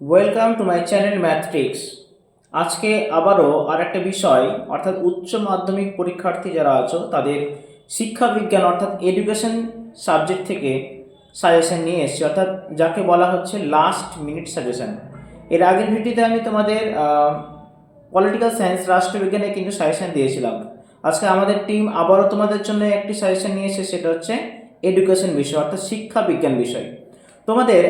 Welcome to my channel math tricks আজকে আবারও আর একটা বিষয়, অর্থাৎ উচ্চ মাধ্যমিক পরীক্ষার্থী যারা আছো, তাদের শিক্ষা বিজ্ঞান, অর্থাৎ এডুকেশন সাবজেক্ট থেকে সাজেশন নিয়ে এসেছি। অর্থাৎ যাকে বলা হচ্ছে লাস্ট মিনিট সাজেশন এর আগের ভিডিওতে আমি তোমাদের পলিটিক্যাল সায়েন্স রাষ্ট্রবিজ্ঞানে কিন্তু সাজেশন দিয়েছিলাম। আজকে আমাদের টিম আবারও তোমাদের জন্য একটি সাজেশন নিয়ে এসেছে, সেটা হচ্ছে এডুকেশন বিষয়, অর্থাৎ শিক্ষা বিজ্ঞান বিষয়। তোমাদের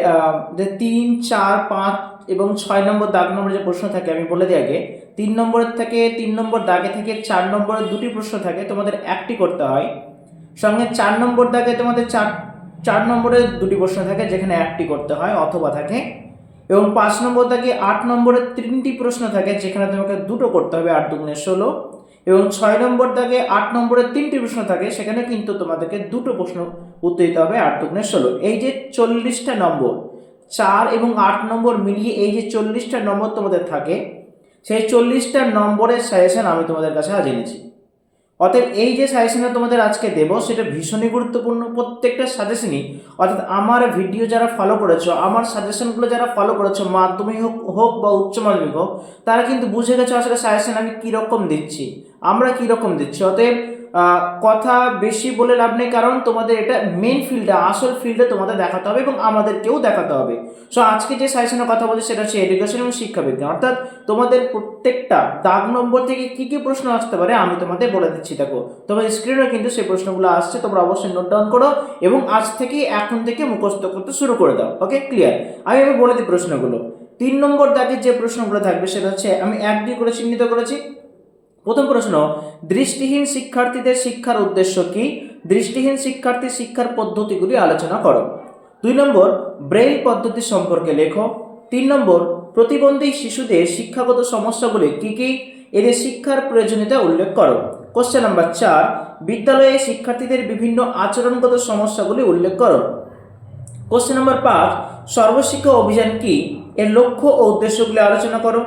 যে তিন, চার, পাঁচ এবং ছয় নম্বর দাগ নম্বর যে প্রশ্ন থাকে, আমি বলে দিই আগে, তিন নম্বরের থেকে তিন নম্বর দাগে থেকে চার নম্বরের দুটি প্রশ্ন থাকে, তোমাদের একটি করতে হয়। সঙ্গে চার নম্বর দাগে তোমাদের চার চার নম্বরের দুটি প্রশ্ন থাকে, যেখানে একটি করতে হয়, অথবা থাকে। এবং পাঁচ নম্বর দাগে আট নম্বরের তিনটি প্রশ্ন থাকে, যেখানে তোমাকে দুটো করতে হবে, আট দুগুণে ষোলো। এবং ছয় নম্বর দাগে আট নম্বরে তিনটি প্রশ্ন থাকে, সেখানে কিন্তু তোমাদেরকে দুটো প্রশ্ন উত্তর দিতে হবে আট দুগুণে ষোলো। এই যে চল্লিশটা নম্বর, চার এবং আট নম্বর মিলিয়ে এই যে চল্লিশটা নম্বর তোমাদের থাকে, সেই চল্লিশটা নম্বরের সাজেশন আমি তোমাদের কাছে আজ এনেছি। অতএব এই যে সাজেশনটা তোমাদের আজকে দেব, সেটা ভীষণই গুরুত্বপূর্ণ। প্রত্যেকটা সাজেশনই অর্থাৎ আমার ভিডিও যারা ফলো করেছ, আমার সাজেশনগুলো যারা ফলো করেছ, মাধ্যমিক হোক হোক বা উচ্চ মাধ্যমিক হোক, তারা কিন্তু বুঝে গেছো আসলে সাজেশন আমি কীরকম দিচ্ছি, আমরা কীরকম দিচ্ছি। অতএব কথা বেশি বলে লাভ নেই, কারণ তোমাদের এটা মেন ফিল্ডে আসল ফিল্ডে তোমাদের দেখাতে হবে এবং আমাদেরকেও দেখাতে হবে। সো আজকে যে সাজেশনের কথা বলছি, সেটা হচ্ছে এডুকেশন এবং শিক্ষাবিজ্ঞান। অর্থাৎ তোমাদের প্রত্যেকটা দাগ নম্বর থেকে কি কি প্রশ্ন আসতে পারে, আমি তোমাদের বলে দিচ্ছি, দেখো। তোমাদের স্ক্রিনে কিন্তু সেই প্রশ্নগুলো আসছে, তোমরা অবশ্যই নোট ডাউন করো এবং আজ থেকে এখন থেকে মুখস্থ করতে শুরু করে দাও ওকে ক্লিয়ার আমি আমি বলে দিই প্রশ্নগুলো। তিন নম্বর দাগের যে প্রশ্নগুলো থাকবে, সেটা হচ্ছে, আমি এক দুই করে চিহ্নিত করেছি। প্রথম প্রশ্ন, দৃষ্টিহীন শিক্ষার্থীদের শিক্ষার উদ্দেশ্য কি? দৃষ্টিহীন শিক্ষার্থীর শিক্ষার পদ্ধতিগুলি আলোচনা করো। দুই নম্বর, ব্রেইল পদ্ধতি সম্পর্কে লেখো। তিন নম্বর, প্রতিবন্ধী শিশুদের শিক্ষাগত সমস্যাগুলি কি কি? এদের শিক্ষার প্রয়োজনীয়তা উল্লেখ করো। কোশ্চেন নাম্বার চার, বিদ্যালয়ে শিক্ষার্থীদের বিভিন্ন আচরণগত সমস্যাগুলি উল্লেখ করো। কোশ্চেন নাম্বার পাঁচ, সর্বশিক্ষা অভিযান কি? এর লক্ষ্য ও উদ্দেশ্যগুলি আলোচনা করো।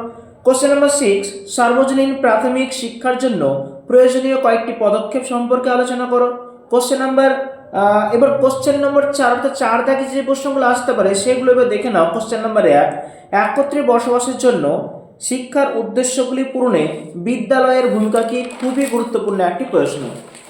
কোশ্চেন নাম্বার সিক্স সার্বজনীন প্রাথমিক শিক্ষার জন্য প্রয়োজনীয় কয়েকটি পদক্ষেপ সম্পর্কে আলোচনা করো। কোশ্চেন নাম্বার এবার কোশ্চেন নম্বর চার, অর্থাৎ চার থেকে যে প্রশ্নগুলো আসতে পারে, সেগুলো এবার দেখে নাও। কোশ্চেন নাম্বার এক, একত্রে বসবাসের জন্য শিক্ষার উদ্দেশ্যগুলি পূরণে বিদ্যালয়ের ভূমিকা কি? খুবই গুরুত্বপূর্ণ একটি প্রশ্ন।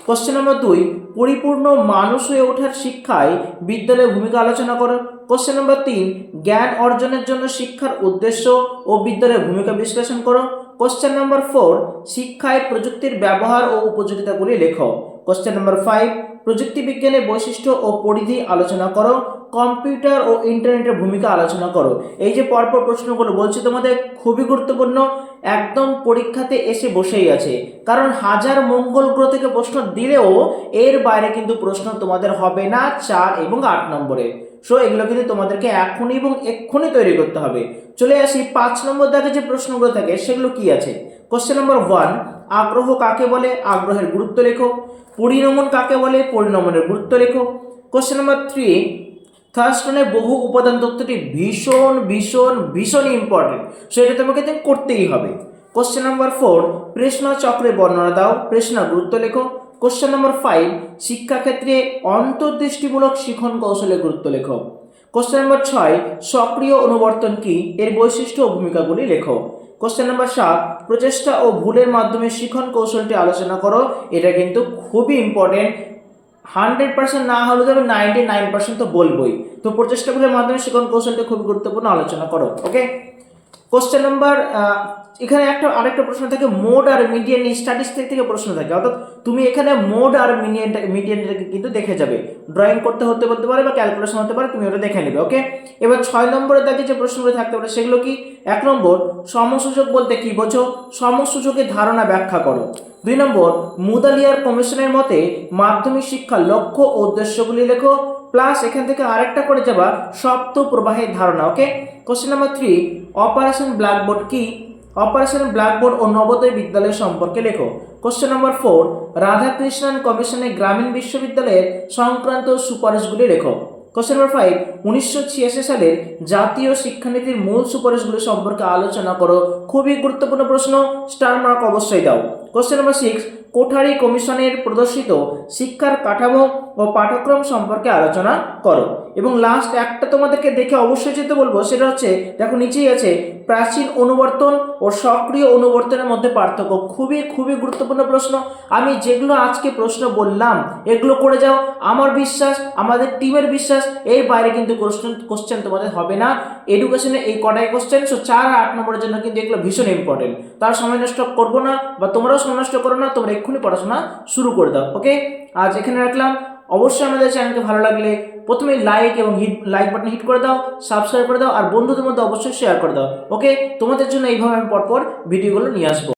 কোশ্চেন নম্বর দুই পরিপূর্ণ মানুষ হয়ে ওঠার শিক্ষায় বিদ্যালয়ের ভূমিকা আলোচনা করো। কোশ্চেন নম্বর তিন, জ্ঞান অর্জনের জন্য শিক্ষার উদ্দেশ্য ও বিদ্যালয়ের ভূমিকা বিশ্লেষণ করো। কোশ্চেন নম্বর ফোর শিক্ষায় প্রযুক্তির ব্যবহার ও উপযোগিতাগুলি লেখো। কোশ্চেন নম্বর ফাইভ প্রযুক্তি বিজ্ঞানের বৈশিষ্ট্য ও পরিধি আলোচনা করো। কম্পিউটার ও ইন্টারনেটের ভূমিকা আলোচনা করো। এই যে পরপর প্রশ্নগুলো, বলছি তোমাদের, খুবই গুরুত্বপূর্ণ, একদম পরীক্ষাতে এসে বসেই আছে। কারণ হাজার মঙ্গল গ্রহ থেকে প্রশ্ন দিলেও এর বাইরে কিন্তু প্রশ্ন তোমাদের হবে না চার এবং আট নম্বরে। সো এগুলো কিন্তু তোমাদেরকে এখনই এবং এক্ষুনি তৈরি করতে হবে। চলে আসি, পাঁচ নম্বর দাগে যে প্রশ্নগুলো থাকে, সেগুলো কি আছে? কোশ্চেন নম্বর ওয়ান আগ্রহ কাকে বলে? আগ্রহের গুরুত্ব লেখো। পরিণমন কাকে বলে? পরিণমনের গুরুত্ব লেখো। কোশ্চেন নম্বর থ্রি থার্স্টনের বহু উপাদান তত্ত্বটি ভীষণ ভীষণ ভীষণ ইম্পর্টেন্ট সো এটা তোমাকে করতেই হবে। কোশ্চেন নাম্বার ফোর প্রশ্ন চক্রে বর্ণনা দাও, প্রশ্ন গুরুত্ব লেখো। কোশ্চেন নাম্বার ফাইভ শিক্ষাক্ষেত্রে অন্তর্দৃষ্টিমূলক শিখন কৌশলে গুরুত্ব লেখো। কোশ্চেন নাম্বার ছয়, সক্রিয় অনুবর্তন কি? এর বৈশিষ্ট্য ও ভূমিকাগুলি লেখো। কোশ্চেন নাম্বার সাত, প্রচেষ্টা ও ভুলের মাধ্যমে শিখন কৌশলটি আলোচনা করো। এটা কিন্তু খুবই ইম্পর্টেন্ট হান্ড্রেড পার্সেন্ট না হলেও তবে নাইনটি নাইন পার্সেন্ট তো বলবই। তো প্রচেষ্টাগুলোর মাধ্যমে শিখন কৌশলটা খুবই গুরুত্বপূর্ণ আলোচনা করো ওকে কোশ্চেন নাম্বার এখানে একটা, আরেকটা প্রশ্ন থাকে, মোড আর মিডিয়ান স্ট্যাটিস্টিক থেকে প্রশ্ন থাকে। অর্থাৎ তুমি এখানে মোড আর মিডিয়ানটা মিডিয়ানটাকে কিন্তু দেখে যাবে। ড্রয়িং করতে হতে বলতে পারে বা ক্যালকুলেশন হতে পারে, তুমি ওটা দেখে নেবে ওকে এবার ছয় নম্বরের দাগে যে প্রশ্নগুলো থাকতে পারে, সেগুলো কি? এক নম্বর, সমসূচক বলতে কি বোঝো? সমসূচকের ধারণা ব্যাখ্যা করো। দুই নম্বর, মুদালিয়ার কমিশনের মতে মাধ্যমিক শিক্ষার লক্ষ্য ও উদ্দেশ্যগুলি লেখো, প্লাস এখান থেকে আরেকটা করে যাবা সপ্ত প্রবাহের ধারণা, okay? Question number three operation blackboard কি? অপারেশন ব্ল্যাকবোর্ড ও নবোদয় বিদ্যালয় সম্পর্কে লেখো। কোশ্চেন নাম্বার ফোর রাধাকৃষ্ণন কমিশনের গ্রামীণ বিশ্ববিদ্যালয়ের সংক্রান্ত সুপারিশগুলি লেখো। কোশ্চেন নাম্বার ফাইভ উনিশশো ছিয়াশি সালের জাতীয় শিক্ষানীতির মূল সুপারিশগুলি সম্পর্কে আলোচনা করো। খুবই গুরুত্বপূর্ণ প্রশ্ন স্টার মার্ক অবশ্যই দাও। কোশ্চেন নাম্বার সিক্স কোঠারি কমিশনের প্রদর্শিত শিক্ষার কাঠামো ও পাঠ্যক্রম সম্পর্কে আলোচনা করো। এবং লাস্ট একটা তোমাদেরকে দেখে অবশ্যই যেতে বলব, সেটা হচ্ছে, দেখো নিচেই আছে, প্রাচীন অনুবর্তন ও সক্রিয় অনুবর্তনের মধ্যে পার্থক্য। খুবই খুবই গুরুত্বপূর্ণ প্রশ্ন। আমি যেগুলো আজকে প্রশ্ন বললাম, এগুলো করে যাও। আমার বিশ্বাস, আমাদের টিমের বিশ্বাস, এর বাইরে কিন্তু কোশ্চেন কোশ্চেন তোমাদের হবে না। এডুকেশনে এই কটাই কোশ্চেন সো চার আট নম্বরের জন্য কিন্তু এগুলো ভীষণ ইম্পর্টেন্ট তার সময় নষ্ট করব না, বা তোমরাও সময় নষ্ট করো না, তোমরা এক্ষুনি পড়াশোনা শুরু করে দাও ওকে আজ এখানে রাখলাম। অবশ্যই আমাদের চ্যানেলকে ভালো লাগলে প্রথমে লাইক এবং হিট লাইক বাটন হিট করে দাও সাবস্ক্রাইব করে দাও, আর বন্ধুদের মধ্যে অবশ্যই শেয়ার করে দাও ওকে তোমাদের জন্য এইভাবে আমি পরপর ভিডিওগুলো নিয়ে আসব।